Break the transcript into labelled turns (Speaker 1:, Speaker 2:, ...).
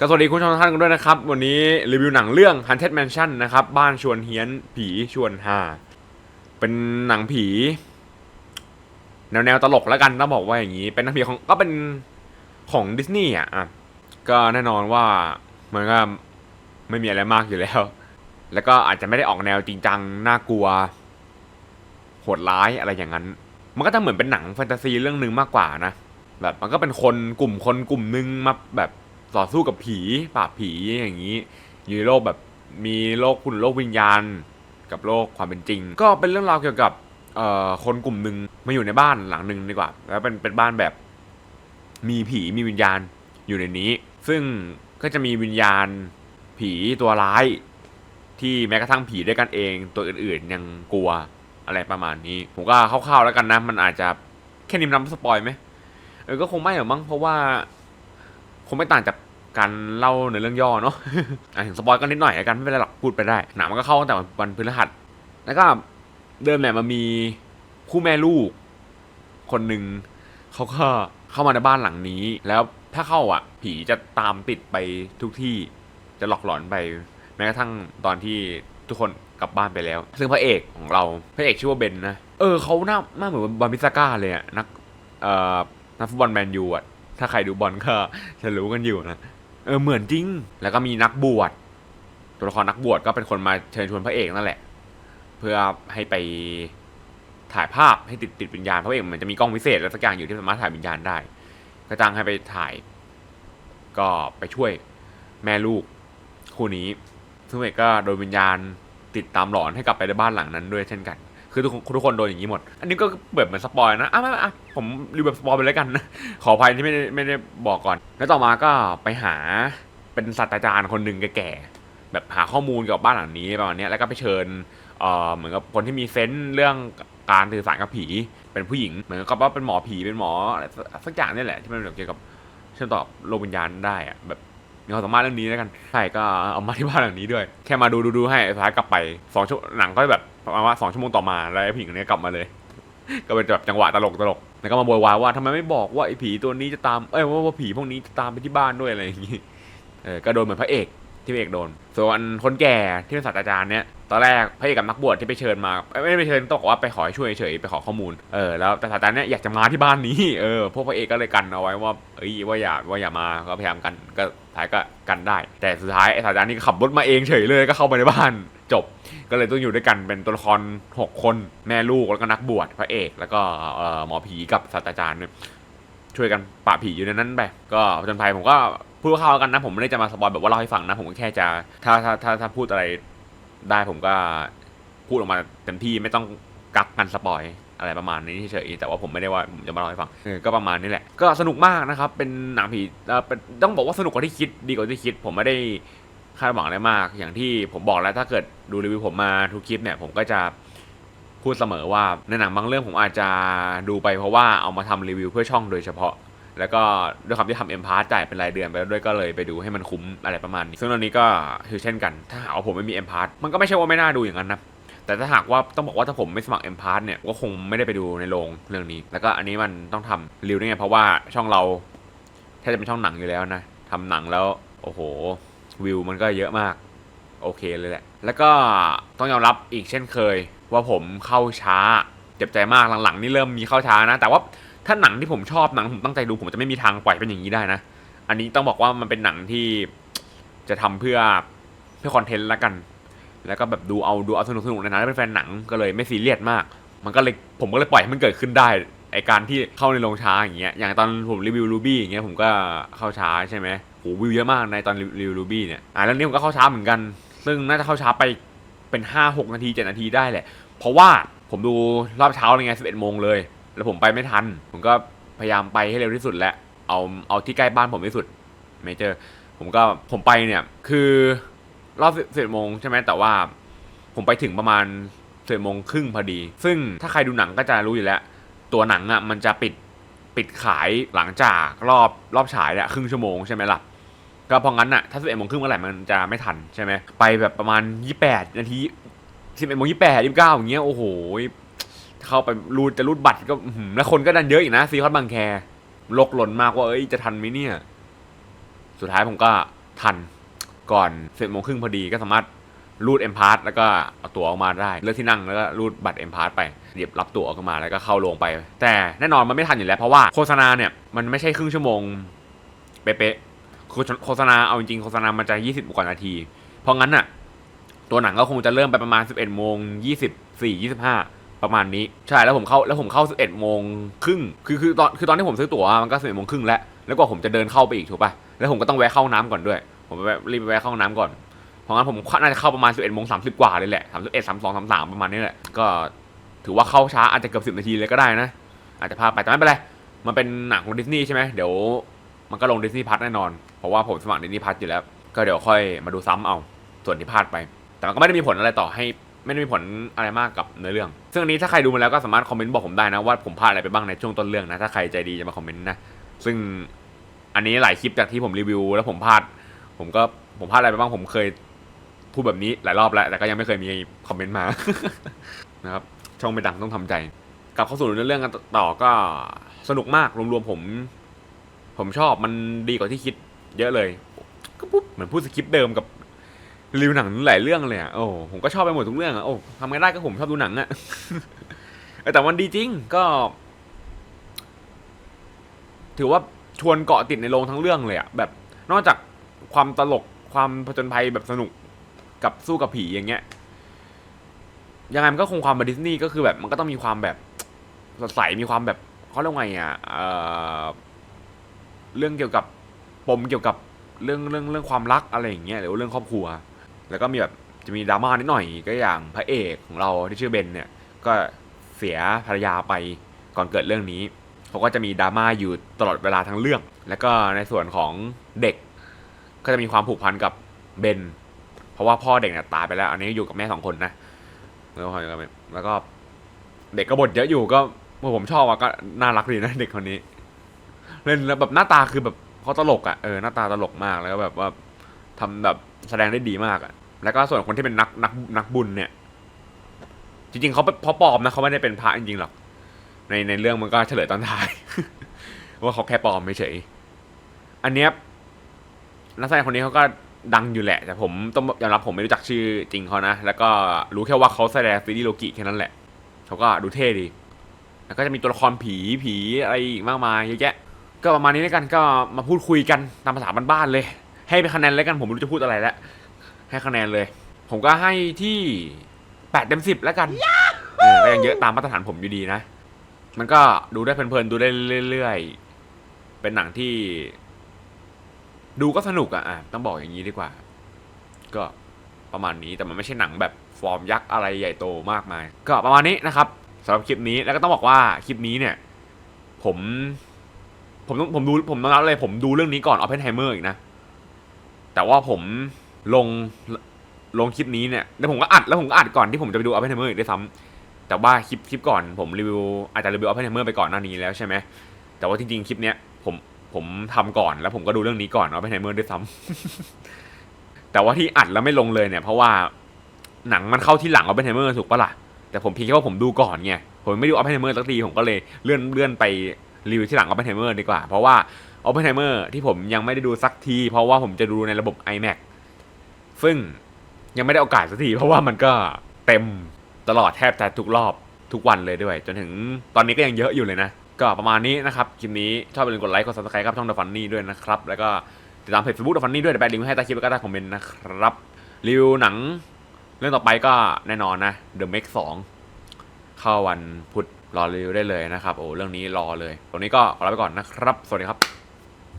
Speaker 1: ก็สวัสดีคุณผู้ชมทุกท่านกันด้วยนะครับ วันนี้รีวิวหนังเรื่อง Haunted Mansion นะครับ บ้านชวนเฮี้ยน ผีชวนฮาเป็นหนังผี แนวแนวตลกแล้วกันต้องบอกว่าอย่างนี้ เป็นหนังผีของก็เป็นของดิสนีย์อะ ก็แน่นอนว่ามันก็ไม่มีอะไรมากอยู่แล้ว แล้วก็อาจจะไม่ได้ออกแนวจริงจังน่ากลัวโหดร้ายอะไรอย่างนั้น มันก็จะเหมือนเป็นหนังแฟนตาซีเรื่องหนึ่งมากกว่านะ แบบมันก็เป็นคนกลุ่มคนกลุ่มหนึงมาแบบ ต่อสู้กับผีปราบผีอย่างนี้ อยู่ในโลกแบบมีโลกคุณโลกวิญญาณ กับโลกความเป็นจริง ก็เป็นเรื่องราวเกี่ยวกับคนกลุ่มหนึ่งมาอยู่ในบ้านหลังหนึ่งดีกว่า แล้วเป็นเป็นบ้านแบบมีผีมีวิญญาณอยู่ในนี้ ซึ่งก็จะมีวิญญาณผีตัวร้าย ที่แม้กระทั่งผีด้วยกันเอง ตัวอื่นๆ ยังกลัวอะไรประมาณนี้ ผมก็คร่าวๆแล้วกันนะ มันอาจจะแค่นิมนำสปอยไหมเออก็คงไม่หรอกมั้งเพราะว่า คงไม่ต่างจากการเล่าในเรื่องย่อเนาะอะถึงสปอยก็นิดหน่อยกันไม่เป็นไรหรอกพูดไปได้ หนังมันก็เข้าตั้งแต่วันพฤหัส แล้วก็เดิมเนี่ยมันมีคู่แม่ลูก คนหนึ่งเขาก็เข้ามาในบ้านหลังนี้ แล้วถ้าเข้าอะ ผีจะตามติดไปทุกที่จะหลอกหลอนไป แม้กระทั่งตอนที่ทุกคนกลับบ้านไปแล้ว ซึ่งพระเอกของเราพระเอกชื่อว่าเบนนะ เออเขาหน้าหน้าเหมือนบามิซาก้าเลยอะนักเอ่อนักฟุตบอลแมนยูอะ ถ้าใครดูบอลก็จะรู้กันอยู่นะเออเหมือนจริง แล้วก็มีนักบวชตัวละครนักบวชก็เป็นคนมาเชิญชวนพระเอกนั่นแหละ เพื่อให้ไปถ่ายภาพให้ติดติดวิญญาณพระเอกมันจะมีกล้องวิเศษอะไรสักอย่างอยู่ที่สามารถถ่ายวิญญาณได้ ก็จ้างให้ไปถ่าย ก็ไปช่วยแม่ลูกคู่นี้ซึ่งเอกก็โดนวิญญาณติดตามหลอนให้กลับไปในบ้านหลังนั้นด้วยเช่นกัน คือทุกคนทุกคนโดนอย่างนี้หมด อันนี้ก็แบบเหมือนสปอยนะอะไม่ไม่อะผมรีวิวแบบสปอยไปแล้วกันนะขออภัยที่ไม่ได้ไม่ได้บอกก่อน แล้วต่อมาก็ไปหาเป็นศาสตราจารย์คนหนึ่งแก่ๆแบบหาข้อมูลเกี่ยวกับบ้านหลังนี้ประมาณนี้แล้วก็ไปเชิญเอ่อเหมือนกับคนที่มีเซนส์เรื่องการสื่อสารกับผีเป็นผู้หญิง เหมือนกับว่าเป็นหมอผีเป็นหมออะไรสักอย่างนี่แหละที่มันเกี่ยวกับเชื่อมต่อโลกวิญญาณได้อะแบบ มีความสามารถเรื่องนี้แล้วกันใช่ก็เอามาที่บ้านหลังนี้ด้วย แค่มาดูดูดูให้สุดท้ายกลับไปสองชั่วหนังก็แบบประมาณว่าสองชั่วโมงต่อมาแล้วไอ้ผู้หญิงคนนี้กลับมาเลย ก็เป็นแบบจังหวะตลกตลกแล้วก็มาโวยวายว่าทำไมไม่บอกว่าไอ้ผีตัวนี้จะตามเอ้ยว่าผีพวกนี้จะตามไปที่บ้านด้วยอะไรอย่างงี้เออก็โดนเหมือนพระเอกที่พระเอกโดน ส่วนคนแก่ที่เป็นศาสตราจารย์เนี่ยตอนแรกพระเอกกับนักบวชที่ไปเชิญมาไม่ได้ไปเชิญต้องบอกว่าไปขอช่วยเฉยไปขอข้อมูลเออแล้วแต่ศาสตราจารย์เนี่ยอยากจะมาที่บ้านนี้เออพวกพระเอกก็เลยกันเอาไว้ว่าเอ้ยว่าอย่าว่าอย่ามาก็พยายามกันก็ ท้ายก็กันได้ แต่สุดท้ายไอ้ศาสตาจารย์นี่ก็ขับรถมาเองเฉยเลยก็เข้ามาในบ้านจบ ก็เลยต้องอยู่ด้วยกันเป็นตัวละคร6 คนแม่ลูกแล้วก็นักบวชพระเอก แล้วก็หมอผีกับศาสตราจารย์ช่วยกันปราบผีอยู่ในนั้นไปก็ผจญภัยผมก็พูดคร่าวกันนะผมไม่ได้จะมาสปอยแบบว่าเล่าให้ฟังนะ ผมก็แค่จะถ้าถ้าถ้าถ้าพูดอะไรได้ผมก็พูดออกมาเต็มที่ไม่ต้องกักกันสปอย อะไรประมาณนี้เฉยๆแต่ว่าผมไม่ได้ว่าผมจะมาเล่าให้ฟังเออก็ประมาณนี้แหละ ก็สนุกมากนะครับ เป็นหนังผีเอ่อเป็นต้องบอกว่าสนุกกว่าที่คิดดีกว่าที่คิด ผมไม่ได้คาดหวังอะไรมาก อย่างที่ผมบอกแล้วถ้าเกิดดูรีวิวผมมาทุกคลิปเนี่ยผมก็จะพูดเสมอว่าในหนังบางเรื่องผมอาจจะดูไปเพราะว่าเอามาทำรีวิวเพื่อช่องโดยเฉพาะ แล้วก็ด้วยความที่ทำเอ็มพาร์จ่ายเป็นรายเดือนไปแล้วด้วยก็เลยไปดูให้มันคุ้มอะไรประมาณนี้ ซึ่งตอนนี้ก็คือเช่นกัน ถ้าหากว่าผมไม่มีเอ็มพาร์มันก็ไม่ใช่ว่าไม่น่าดูอย่างนั้นนะ แต่ถ้าหากว่าต้องบอกว่าถ้าผมไม่สมัครเอ็มพาร์เนี่ยก็คงไม่ได้ไปดูในโรงเรื่องนี้ แล้วก็อันนี้มันต้องทำรีวิวได้ไงเพราะว่าช่องเราแค่จะเป็นช่องหนังอยู่แล้วนะทำหนังแล้วโอ้โหวิวมันก็เยอะมากโอเคเลยแหละ แล้วก็ต้องยอมรับอีกเช่นเคย ว่าผมเข้าช้า เจ็บใจมากหลังๆ นี่เริ่มมีเข้าช้านะ แต่ว่าถ้าหนังที่ผมชอบหนังผมตั้งใจดูผมจะไม่มีทางปล่อยเป็นอย่างนี้ได้นะ อันนี้ต้องบอกว่ามันเป็นหนังที่จะทำเพื่อเพื่อคอนเทนต์ละกัน แล้วก็แบบดูเอาดูเอาสนุกสนุกในฐานะเป็นแฟนหนังก็เลยไม่ซีเรียสมาก มันก็เลยผมก็เลยปล่อยให้มันเกิดขึ้นได้ไอการที่เข้าในโรงช้าอย่างเงี้ยอย่างตอนผมรีวิวรูบี้อย่างเงี้ยผมก็เข้าช้าใช่ไหมโหวิวเยอะมากในตอนรีวิวรูบี้เนี่ยอ่าแล้วนี้ผมก็เข้าช้าเหมือนกัน ซึ่งน่าจะเข้าช้าไปเป็นห้าหกนาทีเจ็ดนาทีได้แหละ เพราะว่าผมดูรอบเช้าเลยไงสิบเอ็ดโมงเลย แล้วผมไปไม่ทัน ผมก็พยายามไปให้เร็วที่สุดและเอาเอาที่ใกล้บ้านผมที่สุดเมเจอร์ผมก็ผมไปเนี่ยคือ รอบสิบโมงใช่ไหมแต่ว่า ผมไปถึงประมาณสิบโมงครึ่งพอดี ซึ่งถ้าใครดูหนังก็จะรู้อยู่แล้ว ตัวหนังอะมันจะปิดปิดขายหลังจากรอบรอบฉายเนี่ยครึ่งชั่วโมงใช่ไหมล่ะก็เพราะงั้นอะถ้าสิบเอ็ดโมงครึ่งเมื่อไหร่มันจะไม่ทันใช่ไหมไปแบบประมาณยี่แปดนาทีสิบเอ็ดโมงยี่แปดยี่สิบเก้าอย่างเงี้ยโอ้โหเข้าไปรูดจะรูดบัตรก็แล้วคนก็ดันเยอะอีกนะซีคอนบางแคลกหล่นมากว่าเอ้ยจะทันไหมเนี่ย สุดท้ายผมก็ทัน ก่อนสิบโมงครึ่งพอดีก็สามารถรูดเอ็มพาร์ตแล้วก็เอาตั๋วออกมาได้ เลือกที่นั่งแล้วก็รูดบัตรเอ็มพาร์ตไปหยิบรับตั๋วออกมาแล้วก็เข้าโรงไป แต่แน่นอนมันไม่ทันอยู่แล้วเพราะว่าโฆษณาเนี่ยมันไม่ใช่ครึ่งชั่วโมงเป๊ะๆโฆษณาเอาจริงๆโฆษณามันจะ 20กว่านาที เพราะงั้นน่ะตัวหนังก็คงจะเริ่มไปประมาณ 11โมง24 25 ประมาณนี้ใช่แล้วผมเข้าแล้วผมเข้า 11โมงครึ่งคือคือตอนคือตอนที่ผมซื้อตั๋วมันก็11โมงครึ่งแล้วแล้วกว่าผมจะเดินเข้าไปอีกถูกป่ะแล้วผมก็ต้องแวะเข้าน้ำก่อนด้วย ผมไปรีบไปแวะเข้าน้ำก่อน เพราะงั้นผมน่าจะเข้าประมาณ 11โมง30 กว่าเลยแหละ31 32 33 ประมาณนี้แหละ ก็ถือว่าเข้าช้าอาจจะเกือบ10นาทีเลยก็ได้นะ อาจจะพลาดไปแต่ไม่เป็นไร มันเป็นหนังของดิสนีย์ใช่ไหมเดี๋ยวมันก็ลงดิสนีย์พัทแน่นอน เพราะว่าผมสมัครดิสนีย์พัทอยู่แล้ว ก็เดี๋ยวค่อยมาดูซ้ำเอา ส่วนที่พลาดไป แต่มันก็ไม่ได้มีผลอะไรต่อให้ไม่ได้มีผลอะไรมากกับเนื้อเรื่อง ซึ่งอันนี้ถ้าใครดูมาแล้วก็สามารถคอมเมนต์บอกผมได้นะว่าผมพลาดอะไรไปบ้างในช่วงต้นเรื่องนะถ้าใครใจดีจะมาคอมเมนต์นะซึ่งอันนี้หลายคลิปจากที่ผมรีวิวแล้วผมพลาด ผมก็ผมพลาดอะไรไปบ้างผมเคยพูดแบบนี้หลายรอบแล้ว แต่ก็ยังไม่เคยมีคอมเมนต์มานะครับช่องไม่ดังต้องทำใจ กลับเข้าสู่เนื้อเรื่องกันต่อก็สนุกมากรวมๆผม ผมชอบมันดีกว่าที่คิด เยอะเลยก็ปุ๊บเหมือนพูดสคริปต์เดิมกับรีวิวหนังหลายเรื่องเลยอะโอ้ผมก็ชอบไปหมดทุกเรื่องอะโอ้ทำไงได้ก็ผมชอบดูหนังอะเออแต่มันดีจริงก็ ถือว่าชวนเกาะติดในโรงทั้งเรื่องเลยอะแบบนอกจาก ความตลกความผจญภัยแบบสนุกกับสู้กับผีอย่างเงี้ยยังไงมันก็คงความแบบดิสนีย์ก็คือแบบมันก็ต้องมีความแบบสดใสมีความแบบเขาเรียกว่าไงอะเอ่อเรื่องเกี่ยวกับปมเกี่ยวกับเรื่องเรื่องเรื่องความรักอะไรอย่างเงี้ยหรือว่าเรื่องครอบครัว แล้วก็มีแบบจะมีดราม่านิดหน่อยก็อย่างพระเอกของเราที่ชื่อเบนเนี่ย ก็เสียภรรยาไปก่อนเกิดเรื่องนี้เขาก็จะมีดราม่าอยู่ตลอดเวลาทั้งเรื่อง แล้วก็ในส่วนของเด็ก ก็จะมีความผูกพันกับเบน เพราะว่าพ่อเด็กเนี่ยตายไปแล้ว อันนี้อยู่กับแม่สองคนนะแล้วก็แล้วก็ เด็กก็บทเยอะอยู่ก็ผมชอบอะก็น่ารักดีนะเด็กคนนี้ เล่นแล้วแบบหน้าตาคือแบบเขาตลกอะเออหน้าตาตลกมากแล้วก็แบบว่าทำแบบแสดงได้ดีมากอะแล้วก็ส่วนคนที่เป็นนักนักนักบุญเนี่ย จริงๆเขาเพราะปลอมนะเขาไม่ได้เป็นพระจริงๆหรอกในในเรื่องมันก็เฉลยตอนท้าย ว่าเขาแค่ปลอมไม่เฉยอันเนี้ย นักแสดงคนนี้เขาก็ดังอยู่แหละ แต่ผมต้องยอมรับผมไม่รู้จักชื่อจริงเขานะ แล้วก็รู้แค่ว่าเขาแสดงซีรีส์โลกิแค่นั้นแหละเขาก็ดูเท่ดี แล้วก็จะมีตัวละครผีผีอะไรอีกมากมายเยอะแยะ ก็ประมาณนี้แล้วกันก็มาพูดคุยกันตามภาษาบ้านๆเลย ให้เป็นคะแนนแล้วกันผมไม่รู้จะพูดอะไรแล้วให้คะแนนเลย ผมก็ให้ที่แปดเต็มสิบแล้วกันเออก็ยังเยอะตามมาตรฐานผมอยู่ดีนะ มันก็ดูได้เพลินๆดูได้เรื่อยๆเป็นหนังที่ ดูก็สนุกอะอะต้องบอกอย่างนี้ดีกว่า ก็ประมาณนี้แต่มันไม่ใช่หนังแบบฟอร์มยักษ์อะไรใหญ่โตมากมาย ก็ประมาณนี้นะครับสำหรับคลิปนี้แล้วก็ต้องบอกว่าคลิปนี้เนี่ย ผมผมต้องผมดูผมต้องรับเลย ผมดูเรื่องนี้ก่อนออฟเพนไฮเมอร์อีกนะ แต่ว่าผมลงลงคลิปนี้เนี่ยแล้วผมก็อัดแล้วผมก็อัดก่อนที่ผมจะไปดูออฟเพนไฮเมอร์อีกด้วยซ้ำแต่ว่าคลิปคลิปก่อนผมรีวิวอาจจะรีวิวออฟเพนไฮเมอร์ไปก่อนหน้านี้แล้วใช่ไหมแต่ว่าจริงๆคลิปเนี้ยผม ผมทำก่อนแล้วผมก็ดูเรื่องนี้ก่อนออฟเพนไฮเมอร์ด้วยซ้ำ แต่ว่าที่อัดแล้วไม่ลงเลยเนี่ย เพราะว่าหนังมันเข้าที่หลังออฟเพนไฮเมอร์ถูกปะล่ะ แต่ผมเพียงแค่ว่าผมดูก่อนไงผมไม่ดูออฟเพนไฮเมอร์สักทีผมก็เลยเลื่อนเลื่อนไปรีวิวที่หลังออฟเพนไฮเมอร์ดีกว่า เพราะว่าออฟเพนไฮเมอร์ที่ผมยังไม่ได้ดูสักที เพราะว่าผมจะดูในระบบ iMac ซึ่งยังไม่ได้โอกาสสักทีเพราะว่ามันก็เต็มตลอดแทบจะทุกรอบทุกวันเลยด้วย จนถึงตอนนี้ก็ยังเยอะอยู่เลยนะ ก็ประมาณนี้นะครับคลิปนี้ชอบอย่าลืมกดไลค์กด subscribe ครับช่อง The Funny ด้วยนะครับแล้วก็ติดตามเพจ Facebook The Funny ด้วยเดี๋ยวแปะลิงก์ไว้ให้ใต้คลิปแล้วก็ใต้คอมเมนต์นะครับรีวิวหนังเรื่องต่อไปก็แน่นอนนะ The Make 2 เข้าวันพุธรอรีวิวได้เลยนะครับโอ้เรื่องนี้รอเลยตรงนี้ก็ขอลาไปก่อนนะครับ สวัสดีครับ